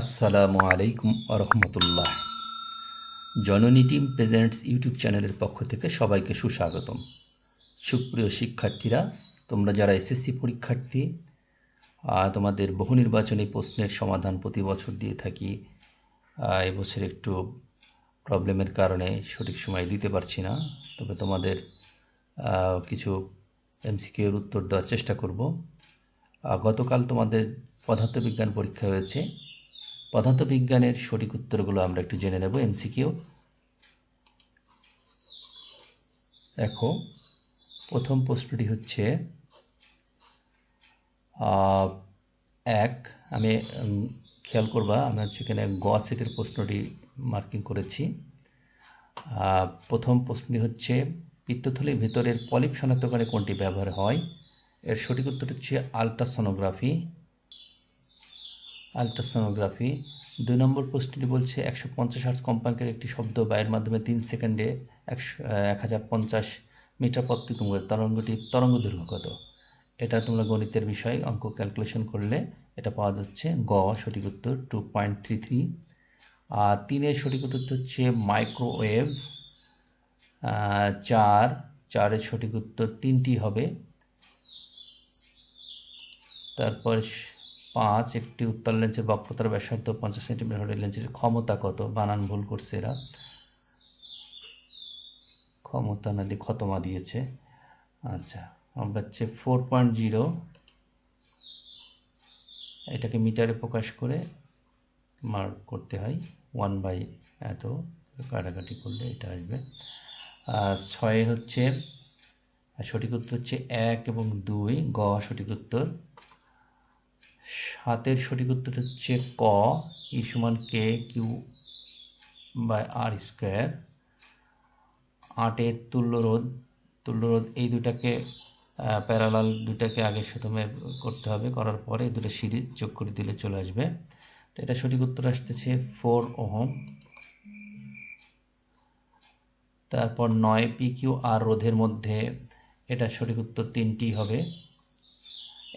আসসালামু আলাইকুম রহমতুল্লাহ। জননী টিম প্রেজেন্টস ইউটিউব চ্যানেলের পক্ষ থেকে সবাইকে সুস্বাগতম। সুপ্রিয় শিক্ষার্থীরা, তোমরা যারা এসএসসি পরীক্ষার্থী তোমাদের বহু নির্বাচনী প্রশ্নের সমাধান প্রতি বছর দিয়ে থাকি এবছর একটু প্রবলেমের কারণে সঠিক সময় দিতে পারছি না, তবে তোমাদের কিছু এমসিকিউর উত্তর দেওয়ার চেষ্টা করব। গতকাল তোমাদের পদার্থবিজ্ঞান পরীক্ষা হয়েছে। পদার্থবিজ্ঞানের সঠিক উত্তরগুলো আমরা একটু জেনে নেব এমসিকিউ দেখো, প্রথম প্রশ্নটি হচ্ছে এক, আমি খেয়াল করবা আমি হচ্ছে এখানে গ সেটের প্রশ্নটি মার্কিং করেছি। প্রথম প্রশ্নটি হচ্ছে পিত্তথলির ভিতরের পলিপ শনাক্তকারী কোনটি ব্যবহার হয়? এর সঠিক উত্তর হচ্ছে আলট্রাসোনোগ্রাফি। আলট্রাসোনোগ্রাফি দুই নম্বর প্রশ্নটি বলছে একশো পঞ্চাশ হার্স কম্পাঙ্কের একটি শব্দ বায়ুর মাধ্যমে তিন সেকেন্ডে একশো এক হাজার পঞ্চাশ মিটার করে তরঙ্গটির তরঙ্গ দৈর্ঘ্য কত এটা তোমরা গণিতের বিষয়, অঙ্ক ক্যালকুলেশন করলে এটা পাওয়া যাচ্ছে গ, সঠিক উত্তর টু পয়েন্ট থ্রি থ্রি আর তিনের সঠিক উত্তর হচ্ছে মাইক্রোওয়েভ চার, চারের সঠিক উত্তর তিনটি হবে। তারপর পাঁচ, একটি উত্তর লেন্সের বক্রতার ব্যাসার্ধ পঞ্চাশ সেন্টিমিটার লেন্সের ক্ষমতা কত? বানান ভুল করছে এরা। ক্ষমতা না খতমা দিয়েছে। আচ্ছা আমরা হচ্ছে ফোর পয়েন্ট জিরো এটাকে মিটারে প্রকাশ করে মার্ক করতে হয়। ওয়ান বাই এত, কাটাকাটি করলে এটা আসবে। ছয় হচ্ছে সঠিক উত্তর হচ্ছে এক এবং দুই, গ সঠিক উত্তর। সাতের সঠিক উত্তর হচ্ছে ক, ই সমান K Q by R square. আটের তুল্যরোধ তুল্যরোধ এই দুটাকে প্যারালাল দুটাকে আগে প্রথমে করতে হবে, করার পরে এই দুটো সিরিজ যোগ করে দিলে চলে আসবে। তো এটা সঠিক উত্তর আসতেছে ফোর ওহম। তারপর নয় পি কিউ আর রোধের মধ্যে এটা সঠিক উত্তর তিনটি হবে।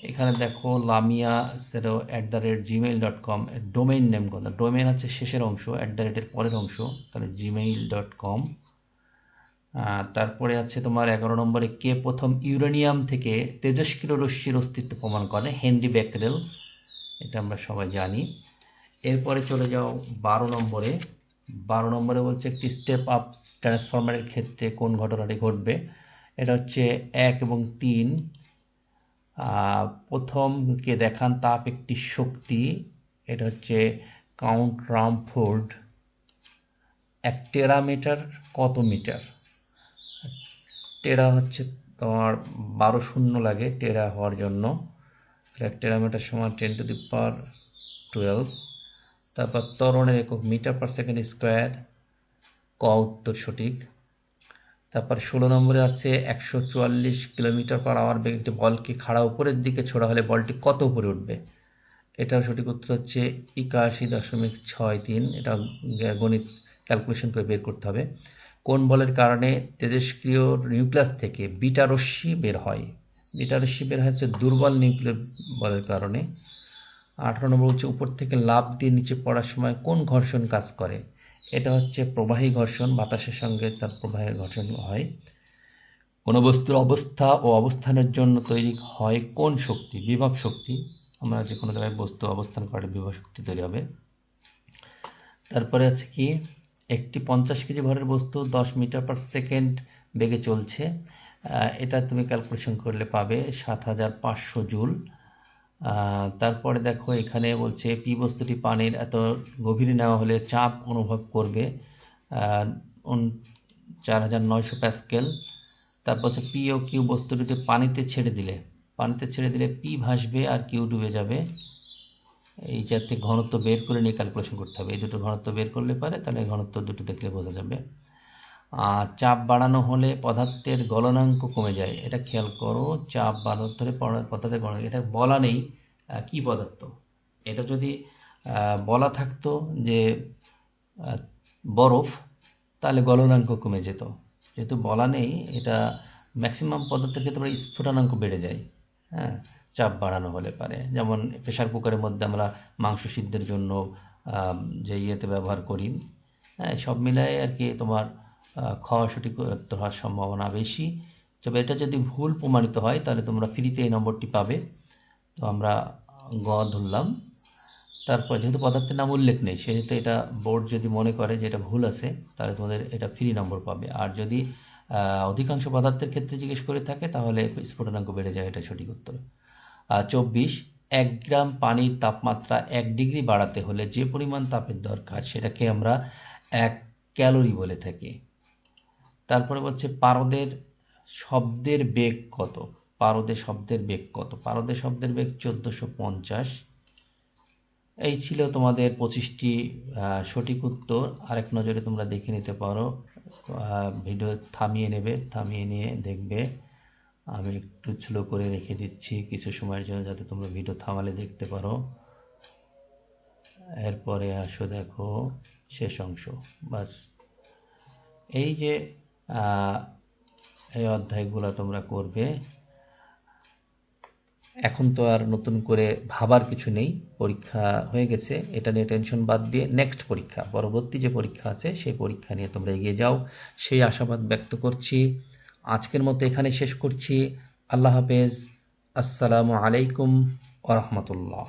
এখানে দেখো Lamia সেরো at the rate Gmail dot com domain name কথা ডোমেইন হচ্ছে শেষের অংশ অ্যাট দ্য রেটের পরের অংশ, তাহলে জিমেইল ডট কম তারপরে আছে তোমার এগারো নম্বরে কে প্রথম ইউরেনিয়াম থেকে তেজস্ক্রিয় রশ্মির অস্তিত্ব প্রমাণ করে? হেনরি ব্যাকরেল এটা আমরা সবাই জানি। এরপরে চলে যাও বারো নম্বরে। বারো নম্বরে বলছে একটি স্টেপ আপ ট্রান্সফরমারের ক্ষেত্রে কোন ঘটনাটি ঘটবে? এটা হচ্ছে এক এবং তিন। প্রথমকে দেখান তাপ একটি শক্তি। এটা হচ্ছে কাউন্ট রামফোর্ড। এক টেরামিটার কত মিটার? টেরা হচ্ছে তোমার বারো শূন্য লাগে, টেরা হওয়ার জন্য। এক টেরামিটার সমান ten to the power twelve তারপর ত্বরণের একক মিটার পার সেকেন্ড স্কোয়ার, ক উত্তর সঠিক। তারপর ষোলো নম্বরে আছে একশো চুয়াল্লিশ কিলোমিটার পার আওয়ার বেগে একটি বলকে খাড়া উপরের দিকে ছোড়া হলে বলটি কত উপরে উঠবে? এটার সঠিক উত্তর হচ্ছে একাশি দশমিক ছয় তিন। এটা গণিত ক্যালকুলেশন করে বের করতে হবে। কোন বলের কারণে তেজস্ক্রিয় নিউক্লিয়াস থেকে বিটা বের হয়? বিটা বের হচ্ছে দুর্বল নিউক্লিয়ার বলের কারণে। আঠারো নম্বর হচ্ছে উপর থেকে লাভ দিয়ে নিচে পড়ার সময় কোন ঘর্ষণ কাজ করে? এটা হচ্ছে প্রবাহী ঘর্ষণ, বাতাসের সঙ্গে তার প্রবাহের ঘর্ষণ হয়। কোনো বস্তুর অবস্থা ও অবস্থানের জন্য তৈরি হয় কোন শক্তি? বিভব শক্তি। আমরা যে কোনো জায়গায় বস্তু অবস্থান করে, বিভব শক্তি তৈরি হবে। তারপরে আছে কি? একটি পঞ্চাশ কেজি ভরের বস্তু দশ মিটার পার সেকেন্ড বেগে চলছে। এটা তুমি ক্যালকুলেশন করলে পাবে সাত হাজার পাঁচশো জুল। তারপরে দেখো এখানে বলছে, পি বস্তুটি পানির এত গভীরে নেওয়া হলে চাপ অনুভব করবে। চার হাজার নয়শো প্যাসকেল। তারপর হচ্ছে, পি ও কিউ বস্তুটিতে পানিতে ছেড়ে দিলে। পানিতে ছেড়ে দিলে পি ভাসবে আর কিউ ডুবে যাবে। এই যাতে ঘনত্ব বের করে নিয়ে ক্যালকুলেশন করতে হবে। এই দুটো ঘনত্ব বের করলে পারে, তাহলে ঘনত্ব দুটো দেখলে বোঝা যাবে। আর চাপ বাড়ানো হলে পদার্থের গলনাঙ্ক কমে যায়। এটা খেয়াল করো, চাপ বাড়াতে পদার্থের গলনাঙ্ক, এটা বলা নেই কি পদার্থ? এটা যদি বলা থাকতো যে বরফ, তাহলে গলনাঙ্ক কমে যেত। যেহেতু বলা নেই, এটা ম্যাক্সিমাম পদার্থের ক্ষেত্রে স্ফুটনাঙ্ক বেড়ে যায় হ্যাঁ চাপ বাড়ানো হলে পারে। যেমন প্রেশার কুকারের মধ্যে আমরা মাংস সিদ্ধের জন্য যে ইয়েতে ব্যবহার করি হ্যাঁ সব মিলাই আর কি তোমার উত্তর হওয়ার সম্ভাবনা বেশি। তবে এটা যদি ভুল প্রমাণিত হয়, তাহলে তোমরা ফ্রিতে এই নম্বরটি পাবে। তো আমরা গ ধরলাম। তারপর যেহেতু পদার্থের নাম উল্লেখ নেই, সেহেতু এটা বোর্ড যদি মনে করে যে এটা ভুল আছে, তাহলে তোমাদের এটা ফ্রি নম্বর পাবে। আর যদি অধিকাংশ পদার্থের ক্ষেত্রে জিজ্ঞেস করে থাকে, তাহলে স্ফুটনাঙ্ক বেড়ে যায়, এটা সঠিক উত্তর। চব্বিশ, এক গ্রাম পানির তাপমাত্রা এক ডিগ্রি বাড়াতে হলে যে পরিমাণ তাপের দরকার, সেটাকে আমরা এক ক্যালোরি বলে থাকি। তারপরে হচ্ছে পারদের শব্দের বেগ কত? পারদে শব্দের বেগ কত? পারদে শব্দের বেগ চোদ্দোশো পঞ্চাশ। এই ছিল তোমাদের পঁচিশটি সঠিক উত্তর। আরেক নজরে তোমরা দেখে নিতে পারো। ভিডিও থামিয়ে নেবে, থামিয়ে নিয়ে দেখবে। আমি একটু স্লো করে রেখে দিচ্ছি কিছু সময়ের জন্য যাতে তোমরা ভিডিও থামালে দেখতে পারো। এরপরে আসো দেখো শেষ অংশ। বাস। এই যে এই অধ্যায়গুলো তোমরা করবে। এখন তো আর নতুন করে ভাবার কিছু নেই, পরীক্ষা হয়ে গেছে। এটা নিয়ে টেনশন বাদ দিয়ে নেক্সট পরীক্ষা, পরবর্তী যে পরীক্ষা আছে, সেই পরীক্ষা নিয়ে তোমরা এগিয়ে যাও। সেই আশাবাদ ব্যক্ত করছি। আজকের মতো এখানে শেষ করছি। আল্লাহ হাফেজ। আসসালামু আলাইকুম ওরহমতুল্লাহ